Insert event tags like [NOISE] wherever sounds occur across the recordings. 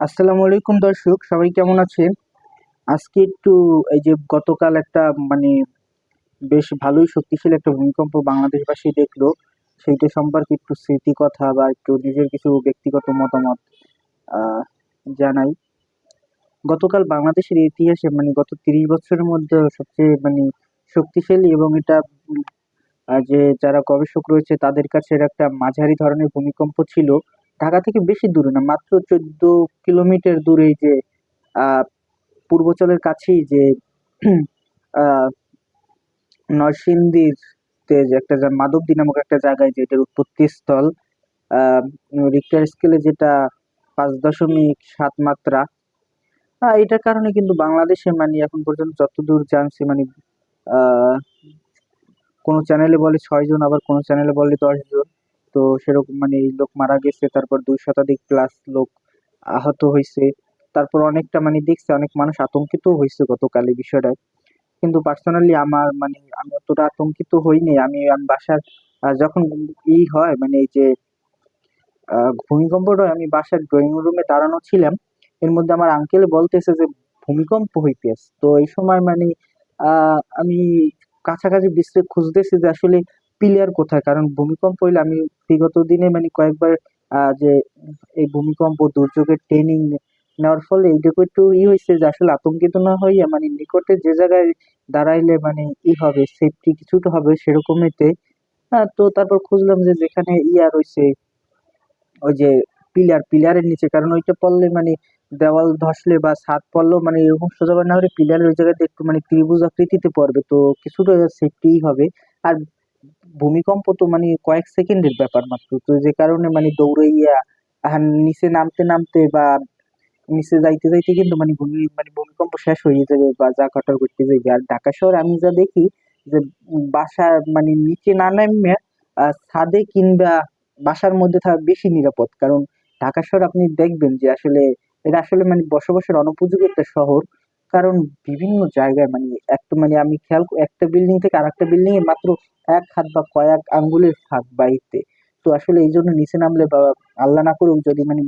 আসসালামু আলাইকুম দর্শক, সবাই কেমন আছেন? আজকে একটু এই যে গতকাল একটা মানে বেশ ভালোই শক্তিশালী একটা ভূমিকম্প বাংলাদেশবাসী দেখল। সেইটা সম্পর্কে একটু স্মৃতি কথা বা একটু নিজের কিছু ব্যক্তিগত মতামত জানাই। গতকাল বাংলাদেশের ইতিহাসে মানে গত তিরিশ বছরের মধ্যে সবচেয়ে মানে শক্তিশালী এবং এটা যে যারা গবেষক রয়েছে তাদের কাছে একটা মাঝারি ধরনের ভূমিকম্প ছিল। ঢাকা থেকে বেশি দূরে না, মাত্র চোদ্দ কিলোমিটার দূরে যে পূর্বাচলের কাছেই যে [CLEARS THROAT] নরসিংদীর তে যে একটা মাধবদী নামক একটা জায়গায় যেটার উৎপত্তি স্থল রিক্টার স্কেলে যেটা পাঁচ দশমিক সাত মাত্রা এটার কারণে কিন্তু বাংলাদেশে মানে এখন পর্যন্ত যতদূর জানছি মানে কোনো চ্যানেলে বলে ছয় জন, আবার কোনো চ্যানেলে বলে দশ জন তো সেরকম মানে এই লোক মারা গেছে, তারপর দুই শতাধিক প্লাস লোক আহত হয়েছে তারপর অনেকটা মানে দেখছে অনেক মানুষ আতঙ্কিত হয়েছে গতকাল এই বিষয়টায় কিন্তু পার্সোনালি আমার মানে আমি অতটা আতঙ্কিত হইনি আমি আমি বাসার যখন ই হয় মানে এই যে ভূমিকম্পটা আমি বাসার ড্রয়িং রুমে দাঁড়ানো ছিলাম। এর মধ্যে আমার আঙ্কেল বলতেছে যে, ভূমিকম্প হইতেছে। তো এই সময় মানে আমি কাছাকাছি বিশ্বে খুঁজতেছি যে আসলে পিলার কোথায়? কারণ ভূমিকম্প হইলে আমি বিগত দিনে মানে কয়েকবার যে এই ভূমিকম্প, দুর্যোগের ট্রেনিং নেওয়ার ফলে এইটুকু একটু ই হয়েছে যে আসলে আতঙ্কিত না হইয়া মানে নিকটে যে জায়গায় দাঁড়াইলে মানে ই হবে সেফটি কিছুটা হবে সেরকমইতে হ্যাঁ তো তারপর খুঁজলাম যে যেখানে ইয়া রয়েছে ওই যে পিলার, পিলারের নিচে। কারণ ওইটা পড়লে মানে দেওয়াল ধসলে বা ছাদ পড়লেও মানে এরকম সোজা না হলে পিলারের ওই জায়গাতে একটু মানে ত্রিভুজ আকৃতিতে পড়বে। তো কিছুটা সেফটি হবে। আর ভূমিকম্প তো মানে কয়েক সেকেন্ডের ব্যাপার মাত্র। তো যে কারণে মানে দৌড়াইয়া আহ, নিচে নামতে নামতে বা নিচে যাইতে যাইতে কিন্তু মানে ভূমি মানে ভূমিকম্প শেষ হয়ে যাবে বা যা ঘটার ঘটতে যাবে আর ঢাকা শহরে আমি যা দেখি যে বাসার মানে নিচে না নামে ছাদে কিংবা বাসার মধ্যে থাকা বেশি নিরাপদ। কারণ ঢাকা শহর আপনি দেখবেন যে আসলে এটা আসলে মানে বসবাসের অনুপযোগী একটা শহর। কারণ বিভিন্ন জায়গায় মানে একটা মানে আমি খেয়াল একটা বিল্ডিং থেকে আরেকটা বিল্ডিং এ মাত্র এক হাত বা কয়েক আঙ্গুলের ফাঁক বাইতে তো আসলে এই জন্য নিচে নামলে বা আল্লাহ না করুক যদি মানে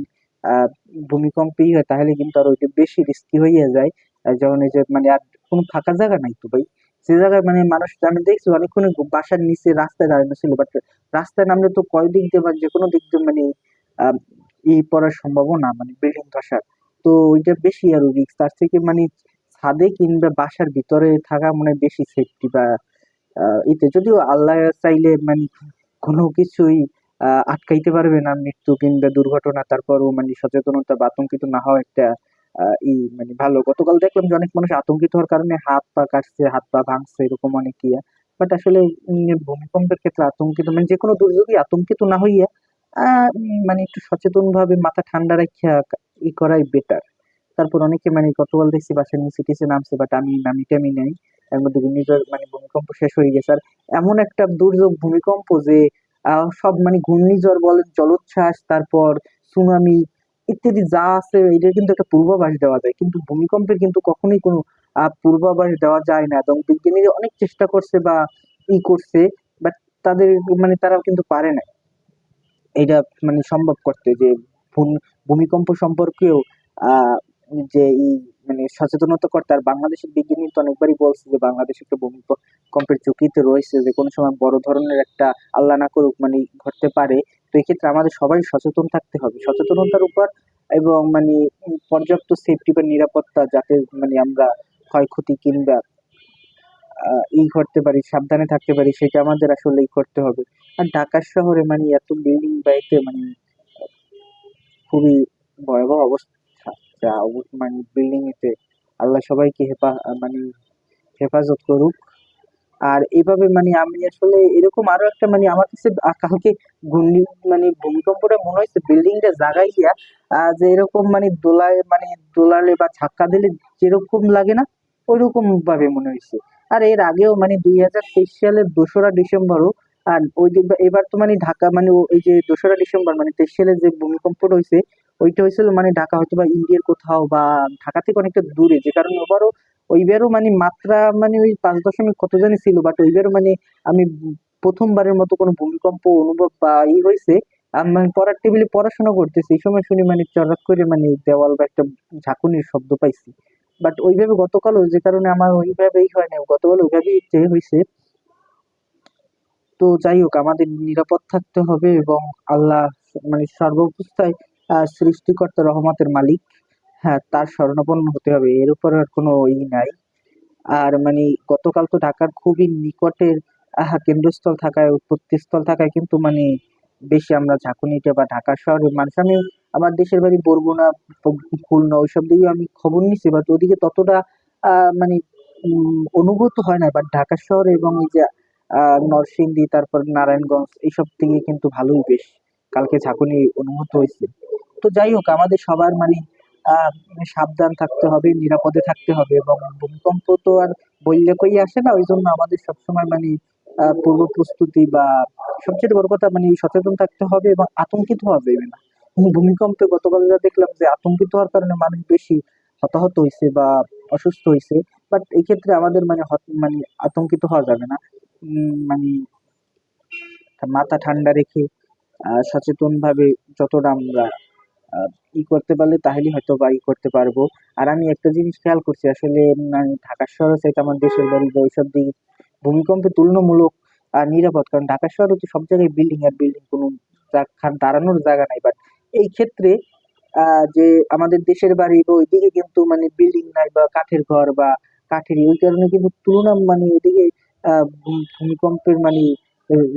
ভূমিকম্পই হয়, তাহলে কিন্তু আর ওইটা বেশি রিস্কি হয়ে যায়। যেমন এই যে মানে আর কোনো ফাঁকা জায়গা নাই তো ভাই, যে জায়গায় মানে মানুষ, আমি দেখছি অনেকক্ষণ বাসার নিচে রাস্তায় দাঁড়ানো ছিল বাট রাস্তায় নামলে তো কয় দিক দিয়ে বা যে কোনো দিক দিয়ে মানে ই পড়ার সম্ভাবনা মানে বিল্ডিং ধসার তো ওইটা বেশি আরও রিস্ক তার থেকে মানে ছাদে কিংবা বাসার ভিতরে থাকা মানে বেশি সেফটি বা এতে যদিও আল্লাহ চাইলে মানে কোনো কিছুই আটকাইতে পারবে না মৃত্যু কিংবা দুর্ঘটনা, তারপরও মানে সচেতনতা বা আতঙ্কিত না হওয়া একটা ই মানে ভালো। গতকাল দেখলাম যে অনেক মানুষ আতঙ্কিত হওয়ার কারণে হাত পা কাটছে, হাত পা ভাঙছে, এরকম অনেক ইয়া বাট আসলে ভূমিকম্পের ক্ষেত্রে আতঙ্কিত মানে যে কোনো দুর্যোগই আতঙ্কিত না হইয়া মানে একটু সচেতন ভাবে মাথা ঠান্ডা রাখিয়া ই করাই বেটার তারপর অনেকে মানে গতকাল দেখছি বাসার নিচে টিচে নামছে বাট আমি নামি নাই। এর মধ্যে ঘূর্ণিঝড় মানে ভূমিকম্প শেষ হয়ে গেছে। আর এমন একটা দুর্যোগ ভূমিকম্প যে সব মানে ঘূর্ণিঝড় বলেন, জলোচ্ছ্বাস, তারপর সুনামি ইত্যাদি যা আছে এটার কিন্তু একটা পূর্বাভাস দেওয়া যায়। কিন্তু ভূমিকম্পের কিন্তু কখনোই কোনো পূর্বাভাস দেওয়া যায় না। এবং বিজ্ঞানীরা অনেক চেষ্টা করছে বা ই করছে বাট তাদের মানে তারা কিন্তু পারে না এটা মানে সম্ভব করতে যে ভূম- ভূমিকম্প সম্পর্কেও, আহ যে এই মানে সচেতনতা করতে আর বাংলাদেশের বিজ্ঞানী তো অনেকবারই বলছে যে বাংলাদেশ একটা ভূমিকম্পের ঝুঁকিতে রয়েছে, যে কোনো সময় বড় ধরনের একটা আল্লাহ না করুক মানে ঘটতে পারে। তো এক্ষেত্রে আমাদের সবাই সচেতন থাকতে হবে। সচেতনতার উপর এবং মানে পর্যাপ্ত সেফটি বা নিরাপত্তা যাতে মানে আমরা ক্ষয়ক্ষতি কিংবা ই করতে পারি, সাবধানে থাকতে পারি, সেটা আমাদের আসলেই করতে হবে। আর ঢাকা শহরে মানে এত বিল্ডিং বাড়িতে মানে খুবই ভয়াবহ অবস্থা। যা মানে বিল্ডিং এতে আল্লাহ সবাইকে হেফা মানে হেফাজত করুক। আর এইভাবে মানে আমি আসলে এরকম আরও একটা মানে আমার কাছে কালকে ঘূর্ণি মানে ভূমিকম্পটা মনে হয়েছে বিল্ডিংটা জাগাই গিয়া যে এরকম মানে দোলায় মানে দোলালে বা ধাক্কা দিলে যেরকম লাগে না ওইরকম ভাবে মনে হয়েছে। আর এর আগেও মানে দুই হাজার তেইশ সালের দোসরা ডিসেম্বরও আর ওই এবার তো মানে ঢাকা মানে ও- এই যে দোসরা ডিসেম্বর মানে তেইশ সালের যে ভূমিকম্পটা হয়েছে ওইটা হয়েছিল মানে ঢাকা হয়তো বা ইন্ডিয়ার কোথাও বা ঢাকা থেকে অনেকটা দূরে, যে কারণে ওবারও ওইবারও মানে মাত্রা মানে ওই পাঁচ দশমিক কত জানি ছিল বাট ওইবারও মানে আমি প্রথমবারের মতো কোনো ভূমিকম্প অনুভব বা ই হয়েছে। আমি মানে পড়ার টেবিলে পড়াশোনা করতেছি, এই সময় শুনি মানে চড়াক করে মানে দেওয়াল বা একটা ঝাঁকুনির শব্দ পাইছি। বাট ওইভাবে গতকালও যে কারণে আমার ওইভাবেই হয় না গতকাল ওইভাবেই যে হয়েছে তো যাই হোক, আমাদের নিরাপদ থাকতে হবে এবং আল্লাহ মানে সর্বাবস্থায় সৃষ্টিকর্তা রহমতের মালিক। হ্যাঁ তার শরণাপন্ন হতে হবে এর উপর আর কোনো ই নাই। আর মানে গতকাল তো ঢাকার খুবই নিকটের আহ, কেন্দ্রস্থল থাকায় উৎপত্তিস্থল থাকায় কিন্তু মানে বেশি আমরা ঝাঁকুনিতে বা ঢাকা শহরের মানুষ। আমি আমার দেশের বাড়ি বরগুনা খুলনা ওইসব দিকে আমি খবর নিছি বাট ওদিকে ততটা মানে অনুভূত হয় না। বাট ঢাকা শহর এবং এই যে নরসিংদী তারপর নারায়ণগঞ্জ এইসব দিকে কিন্তু ভালোই বেশ। কালকে ঝাঁকুনি অনুভূত হয়েছে। তো যাই হোক, আমাদের সবার মানে সাবধান থাকতে হবে, নিরাপদে থাকতে হবে এবং ভূমিকম্প তো আর বললে কই আসে না ওই জন্য আমাদের সবসময় মানে পূর্ব প্রস্তুতি বা সবচেয়ে বড় কথা মানে সচেতন থাকতে হবে এবং আতঙ্কিত হওয়া যাবে না। ভূমিকম্পে গতকাল যা দেখলাম যে আতঙ্কিত হওয়ার কারণে মানুষ বেশি হতাহত হয়েছে বা অসুস্থ হয়েছে বাট এই ক্ষেত্রে আমাদের মানে মানে আতঙ্কিত হওয়া যাবে না। মানে মাথা ঠান্ডা রেখে আহ সচেতন ভাবে যতটা আমরা ই করতে পারলে তাহলেই হয়তো বা ই করতে পারব। আর আমি একটা জিনিস খেয়াল করছি, আসলে ঢাকা শহরে চাইতে আমার দেশের বাড়ি বা ওইসব দিকে ভূমিকম্পে তুলনামূলক নিরাপদ। কারণ ঢাকা শহরে তো সব জায়গায় বিল্ডিং আর বিল্ডিং কোনো দাঁড়ানোর জায়গা নাই। বাট এই ক্ষেত্রে যে আমাদের দেশের বাড়ি বা ওইদিকে কিন্তু মানে বিল্ডিং নাই বা কাঠের ঘর বা কাঠের ওই কারণে কিন্তু তুলনা মানে এদিকে ভূমিকম্পের মানে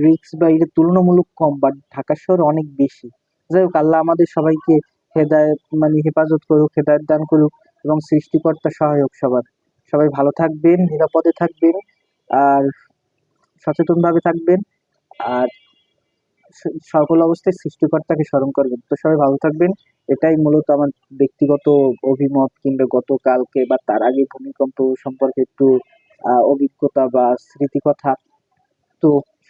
রিস্ক বা এটা তুলনামূলক কম বাট ঢাকা শহরে অনেক বেশি। যাই হোক, আল্লাহ আমাদের সবাইকে হেদায়েত মানে হেফাজত করুক, হেদায়েত দান করুক এবং সৃষ্টিকর্তা সহায়ক সবার। সবাই ভালো থাকবেন, নিরাপদে থাকবেন আর সচেতনভাবে থাকবেন আর সকল অবস্থায় সৃষ্টিকর্তাকে স্মরণ করবেন। তো সবাই ভালো থাকবেন। এটাই মূলত আমার ব্যক্তিগত অভিমত কিংবা গতকালকে বা তার আগে ভূমিকম্প সম্পর্কে একটু অভিজ্ঞতা বা স্মৃতিকথা। তো